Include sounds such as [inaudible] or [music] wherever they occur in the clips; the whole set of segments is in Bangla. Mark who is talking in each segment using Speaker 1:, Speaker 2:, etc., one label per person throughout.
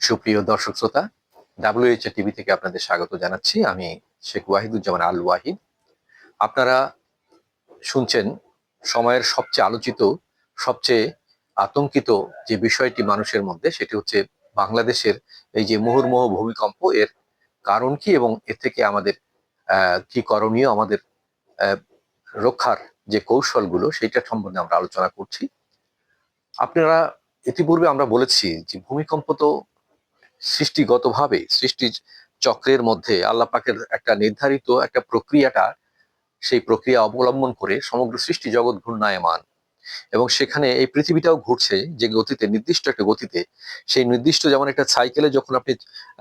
Speaker 1: সুপ্রিয় দর্শক শ্রোতা ডাব্লিউএইচ টিভি থেকে আপনাদের স্বাগত জানাচ্ছি। আমি শেখ ওয়াহিদুজ্জামান আল ওয়াহিদ আপনারা শুনছেন সময়ের সবচেয়ে আলোচিত, সবচেয়ে আতঙ্কিত যে বিষয়টি মানুষের মধ্যে, সেটি হচ্ছে বাংলাদেশের এই যে মুহুর্মুহ ভূমিকম্প, এর কারণ কি এবং এর থেকে আমাদের কি করণীয়, আমাদের রক্ষার যে কৌশলগুলো, সেইটা সম্বন্ধে আমরা আলোচনা করছি। আপনারা ইতিপূর্বে আমরা বলেছি যে ভূমিকম্প তো সৃষ্টিগতভাবে সৃষ্টি চক্রের মধ্যে আল্লাহ পাকের একটা নির্ধারিত একটা প্রক্রিয়াটা, সেই প্রক্রিয়া অবলম্বন করে সমগ্র সৃষ্টি জগৎ ঘূর্ণায়মান। এবং সেখানে এই পৃথিবীটাও ঘুরছে যে গতিতে, নির্দিষ্ট একটা গতিতে, সেই নির্দিষ্ট যেমন একটা সাইকেলে যখন আপনি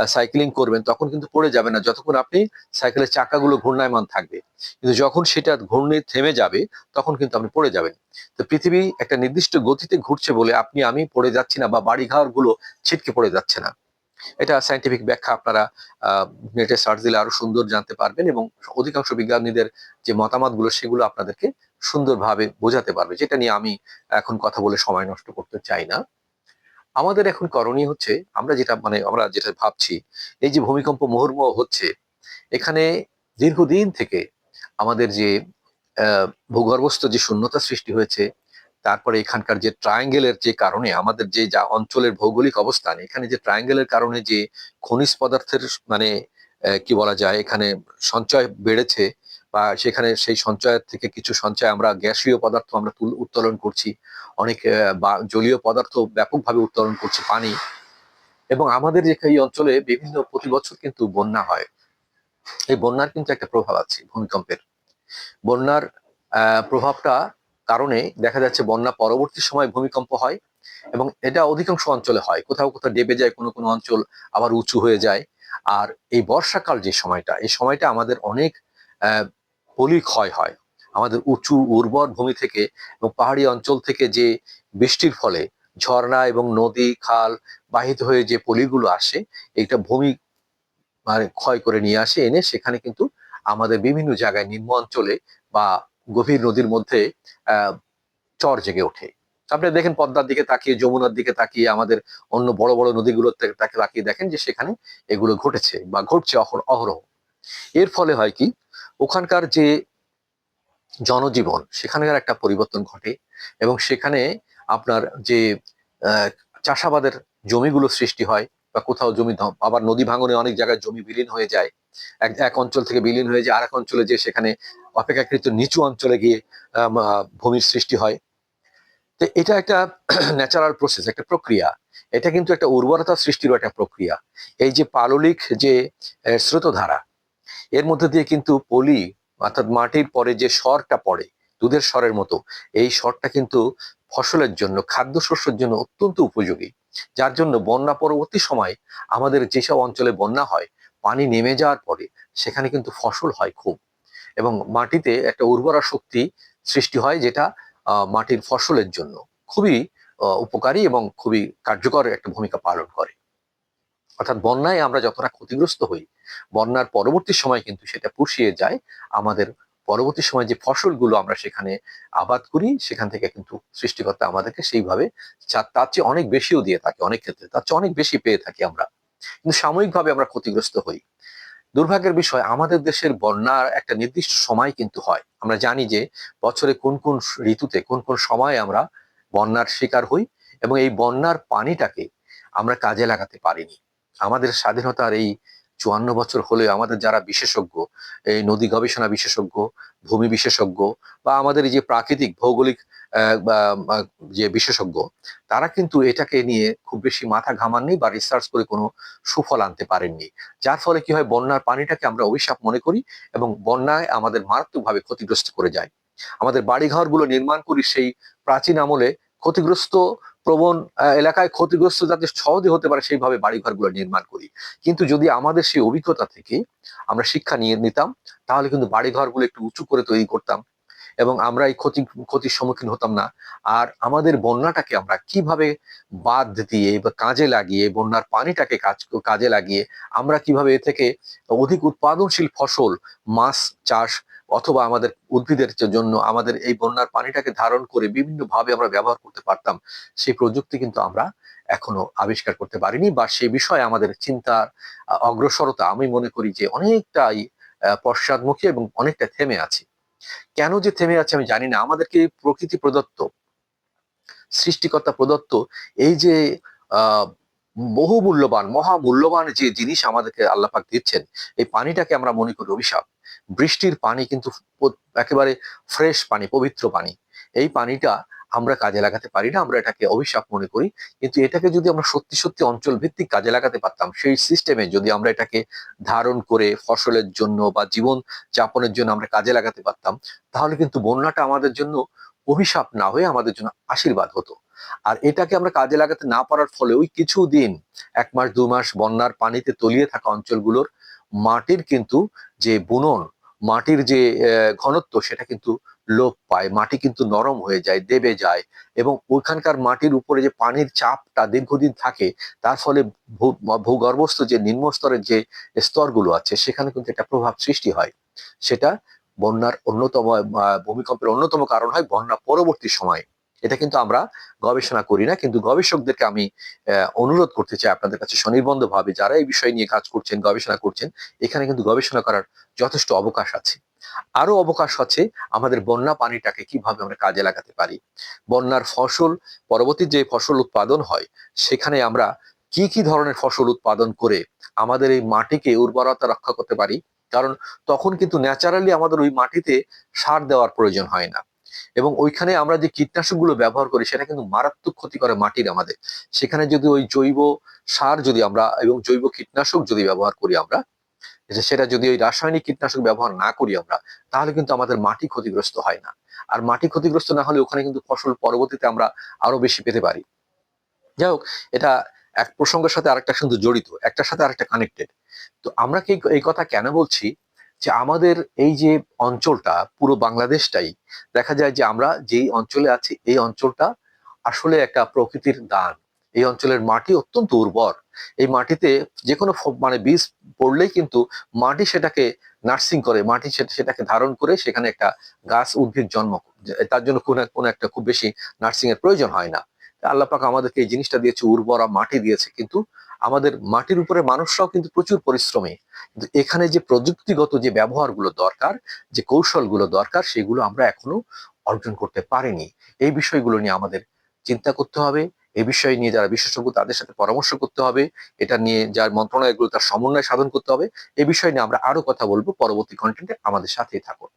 Speaker 1: সাইক্লিং করবেন, তখন কিন্তু পড়ে যাবে না। যতক্ষণ আপনি সাইকেলের চাকাগুলো ঘূর্ণায়মান থাকবে, কিন্তু যখন সেটা ঘূর্ণে থেমে যাবে, তখন কিন্তু আপনি পড়ে যাবেন। তো পৃথিবী একটা নির্দিষ্ট গতিতে ঘুরছে বলে আপনি, আমি পড়ে যাচ্ছি না বা বাড়িঘরগুলো ছিটকে পড়ে যাচ্ছে না। এটা সাইন্টিফিক ব্যাখ্যা আপনারা নেটে সার্চ দিলে আরও সুন্দর জানতে পারবেন এবং অধিকাংশ বিজ্ঞানীদের যে মতামতগুলো সেগুলো আপনাদেরকে সুন্দরভাবে বোঝাতে পারবে, যেটা নিয়ে আমি এখন কথা বলে সময় নষ্ট করতে চাই না। আমাদের এখন করণীয় হচ্ছে, আমরা যেটা মানে আমরা যেটা ভাবছি, এই যে ভূমিকম্প মুহুর্মুহ হচ্ছে, এখানে দীর্ঘদিন থেকে আমাদের যে ভূগর্ভস্থ যে শূন্যতা সৃষ্টি হয়েছে তারপরে এখানকার যে ট্রায়াঙ্গেলের যে কারণে আমাদের যে যা অঞ্চলের ভৌগোলিক অবস্থান, এখানে যে ট্রায়াঙ্গেলের কারণে যে খনিজ পদার্থের মানে কি বলা যায়, এখানে সঞ্চয় বেড়েছে বা সেখানে সেই সঞ্চয়ের থেকে কিছু সঞ্চয় আমরা গ্যাসীয় পদার্থ আমরা উত্তোলন করছি। অনেক জলীয় পদার্থ ব্যাপকভাবে উত্তোলন করছি পানি। এবং আমাদের এই অঞ্চলে বিভিন্ন প্রতি বছর কিন্তু বন্যা হয়। এই বন্যার কিন্তু একটা প্রভাব আছে ভূমিকম্পের। বন্যার প্রভাবটা কারণে দেখা যাচ্ছে বন্যা পরবর্তী সময় ভূমিকম্প হয় এবং এটা অধিকাংশ অঞ্চলে হয়। কোথাও কোথাও ডেবে যায়, কোনো কোনো অঞ্চল আবার উঁচু হয়ে যায়। আর এই বর্ষাকাল যে সময়টা, এই সময়টা আমাদের অনেক পলি ক্ষয় হয়। আমাদের উঁচু উর্বর ভূমি থেকে এবং পাহাড়ি অঞ্চল থেকে যে বৃষ্টির ফলে ঝর্ণা এবং নদী, খাল বাহিত হয়ে যে পলিগুলো আসে, এইটা ভূমি মানে ক্ষয় করে নিয়ে আসে, এনে সেখানে কিন্তু আমাদের বিভিন্ন জায়গায় নিম্ন অঞ্চলে বা গভীর নদীর মধ্যে চর জেগে ওঠে। আপনি দেখেন পদ্মার দিকে তাকিয়ে, যমুনার দিকে তাকিয়ে, আমাদের অন্য বড় বড় নদীগুলোর থেকে তাকে তাকিয়ে দেখেন যে সেখানে এগুলো ঘটেছে বা ঘটছে অহর, অহরহ। এর ফলে হয় কি, ওখানকার যে জনজীবন, সেখানকার একটা পরিবর্তন ঘটে এবং সেখানে আপনার যে চাষাবাদের জমিগুলো সৃষ্টি হয় বা কোথাও জমি আবার নদী ভাঙনে অনেক জায়গায় জমি বিলীন হয়ে যায় এক এক অঞ্চল থেকে বিলীন হয়ে যায়, আরেক অঞ্চলে যে সেখানে অপেক্ষাকৃত নিচু অঞ্চলে গিয়ে ভূমির সৃষ্টি হয়। তো এটা একটা [clears throat] ন্যাচারাল প্রসেস একটা প্রক্রিয়া। এটা কিন্তু একটা উর্বরতা সৃষ্টির একটা প্রক্রিয়া। এই যে পাললিক যে স্রোতধারা, এর মধ্যে দিয়ে কিন্তু পলি, অর্থাৎ মাটির পরে যে স্বরটা পড়ে, দুধের স্বরের মতো, এই স্বরটা কিন্তু ফসলের জন্য, খাদ্যশস্যের জন্য অত্যন্ত উপযোগী। যার জন্য বন্যা পরবর্তী সময় আমাদের যেসব অঞ্চলে বন্যা হয় পানি নেমে যাওয়ার পরে সেখানে কিন্তু ফসল হয় খুব। এবং মাটিতে একটা উর্বরা শক্তি সৃষ্টি হয় যেটা মাটির ফসলের জন্য খুবই উপকারী এবং খুবই কার্যকর একটা ভূমিকা পালন করে। অর্থাৎ বন্যায় আমরা যতটা ক্ষতিগ্রস্ত হই, বন্যার পরবর্তী সময় কিন্তু সেটা পুষিয়ে যায়। আমাদের পরবর্তী সময় যে ফসলগুলো আমরা সেখানে আবাদ করি, সেখান থেকে কিন্তু সৃষ্টিকর্তা আমাদেরকে সেইভাবে তার চেয়ে অনেক বেশিও দিয়ে থাকে, অনেক ক্ষেত্রে তার চেয়ে অনেক বেশি পেয়ে থাকি আমরা। কিন্তু সাময়িকভাবে আমরা ক্ষতিগ্রস্ত হই। দুর্ভাগ্যের বিষয়, আমাদের দেশের বন্যার একটা নির্দিষ্ট সময় কিন্তু হয়। আমরা জানি যে বছরে কোন কোন ঋতুতে, কোন কোন সময়ে আমরা বন্যার শিকার হই এবং এই বন্যার পানিটাকে আমরা কাজে লাগাতে পারিনি। আমাদের স্বাধীনতার এই চুয়ান্ন বছর হলেও আমাদের যারা বিশেষজ্ঞ, এই নদী গবেষণা বিশেষজ্ঞ, ভূমি বিশেষজ্ঞ বা আমাদের এই যে প্রাকৃতিক ভৌগোলিক যে বিশেষজ্ঞ, তারা কিন্তু এটাকে নিয়ে খুব বেশি মাথা ঘামাননি বা রিসার্চ করে কোনো সুফল আনতে পারেননি। যার ফলে কি হয়, বন্যার পানিটাকে আমরা অভিশাপ মনে করি এবং বন্যায় আমাদের মারাত্মকভাবে ক্ষতিগ্রস্ত করে যায়। আমাদের বাড়িঘরগুলো নির্মাণ করি সেই প্রাচীন আমলে ক্ষতিগ্রস্ত প্রবণ এলাকায় ক্ষতিগ্রস্ত যাতে সহজে হতে পারে সেইভাবে বাড়িঘরগুলো নির্মাণ করি। কিন্তু যদি আমাদের সেই অভিজ্ঞতা থেকে আমরা শিক্ষা নিয়ে নিতাম, তাহলে কিন্তু বাড়িঘরগুলো একটু উঁচু করে তৈরি করতাম এবং আমরা এই ক্ষতি, ক্ষতির সম্মুখীন হতাম না। আর আমাদের বন্যাটাকে আমরা কীভাবে বাদ দিয়ে বা কাজে লাগিয়ে, বন্যার পানিটাকে কাজ, কাজে লাগিয়ে আমরা কীভাবে এ থেকে অধিক উৎপাদনশীল ফসল, মাছ চাষ অথবা আমাদের উদ্ভিদের জন্য আমাদের এই বন্যার পানিটাকে ধারণ করে বিভিন্ন ভাবে আমরা ব্যবহার করতে পারতাম, সেই প্রযুক্তি কিন্তু আমরা এখনও আবিষ্কার করতে পারিনি বা সেই বিষয়ে আমাদের চিন্তার অগ্রসরতা আমি মনে করি যে অনেকটাই পশ্চাদমুখী এবং অনেকটা থেমে আছে। কেন যে থেমে আছে আমি জানি না। আমাদেরকে প্রকৃতি প্রদত্ত, সৃষ্টিকর্তা প্রদত্ত, এই যে বহু মূল্যবান মহা মূল্যবান যে জিনিস আমাদেরকে আল্লাপাক দিচ্ছেন, এই পানিটাকে আমরা মনে করি অভিশাপ। বৃষ্টির পানি কিন্তু একেবারে ফ্রেশ পানি, পবিত্র পানি। এই পানিটা আমরা কাজে লাগাতে পারি না, আমরা এটাকে অভিশাপ মনে করি। কিন্তু এটাকে যদি আমরা সত্যি সত্যি অঞ্চল ভিত্তিক কাজে লাগাতে পারতাম, সেই সিস্টেমে যদি আমরা এটাকে ধারণ করে ফসলের জন্য বা জীবন যাপনের জন্য আমরা কাজে লাগাতে পারতাম, তাহলে কিন্তু বন্যাটা আমাদের জন্য অভিশাপ না হয়ে আমাদের জন্য আশীর্বাদ হতো। আর এটাকে আমরা কাজে লাগাতে না পারার ফলে ওই কিছু দিন এক মাস, দু মাস বন্যার পানিতে তলিয়ে থাকা অঞ্চলগুলোর মাটির কিন্তু যে বুনন মাটির যে ঘনত্ব সেটা কিন্তু লোপ পায়, মাটি কিন্তু নরম হয়ে যায়, দেবে যায় এবং ওইখানকার মাটির উপরে যে পানির চাপটা দীর্ঘদিন থাকে, তার ফলে ভূগর্ভস্থ যে নিম্নস্তরের যে স্তরগুলো আছে, সেখানে কিন্তু একটা প্রভাব সৃষ্টি হয়। সেটা বন্যার অন্যতম ভূমিকম্পের অন্যতম কারণ হয় বন্যা পরবর্তী সময়। এটা কিন্তু আমরা গবেষণা করি না, কিন্তু গবেষকদেরকে আমি অনুরোধ করতে চাই আপনাদের কাছে স্বনির্বন্ধ ভাবে যারা এই বিষয় নিয়ে কাজ করছেন, গবেষণা করছেন, এখানে কিন্তু গবেষণা করার যথেষ্ট অবকাশ আছে। আরও অবকাশ আছে আমাদের বন্যা পানিটাকে কীভাবে আমরা কাজে লাগাতে পারি। বন্যার ফসল, পরবর্তী যে ফসল উৎপাদন হয়, সেখানে আমরা কি কি ধরনের ফসল উৎপাদন করে আমাদের এই মাটিকে উর্বরতা রক্ষা করতে পারি? কারণ তখন কিন্তু ন্যাচারালি আমাদের ওই মাটিতে সার দেওয়ার প্রয়োজন হয় না। এবং ওইখানে আমরা যে কীটনাশকগুলো ব্যবহার করি, সেটা কিন্তু মারাত্মক ক্ষতি করে মাটির আমাদের। সেখানে যদি ওই জৈব সার যদি আমরা এবং জৈব কীটনাশক যদি ব্যবহার করি আমরা সেটা যদি ওই রাসায়নিক কীটনাশক ব্যবহার না করি আমরা, তাহলে কিন্তু আমাদের মাটি ক্ষতিগ্রস্ত হয় না। আর মাটি ক্ষতিগ্রস্ত না হলে ওখানে কিন্তু ফসল পরবর্তীতে আমরা আরও বেশি পেতে পারি। যাই হোক, এটা এক প্রসঙ্গের সাথে আরেকটা কিন্তু জড়িত, একটার সাথে আরেকটা কানেক্টেড তো আমরা কি এই কথা কেন বলছি? যে আমাদের এই যে অঞ্চলটা, পুরো বাংলাদেশটাই, দেখা যায় যে আমরা যেই অঞ্চলে আছি, এই অঞ্চলটা আসলে একটা প্রকৃতির দান। এই অঞ্চলের মাটি অত্যন্ত উর্বর। এই মাটিতে যে কোনো মানে বীজ পড়লেই কিন্তু মাটি সেটাকে নার্সিং করে, মাটি সেটা- সেটাকে ধারণ করে সেখানে একটা গাছ উদ্ভিদ জন্ম তার জন্য কোনো একটা খুব বেশি নার্সিং এর প্রয়োজন হয় না। আল্লাহ পাক আমাদেরকে এই জিনিসটা দিয়েছে, উর্বরা মাটি দিয়েছে। কিন্তু আমাদের মাটির উপরে মানুষরাও কিন্তু প্রচুর পরিশ্রমী। কিন্তু এখানে যে প্রযুক্তিগত যে ব্যবহারগুলো দরকার, যে কৌশলগুলো দরকার, সেগুলো আমরা এখনও অর্জন করতে পারিনি। এই বিষয়গুলো নিয়ে আমাদের চিন্তা করতে হবে। এই বিষয় নিয়ে যারা বিশেষজ্ঞ, তাদের সাথে পরামর্শ করতে হবে। এটা নিয়ে যার মন্ত্রণালয়গুলো তার সমন্বয় সাধন করতে হবে। এই বিষয় নিয়ে আমরা আরও কথা বলব। পরবর্তী কন্টেন্টে আমাদের সাথেই থাকুন।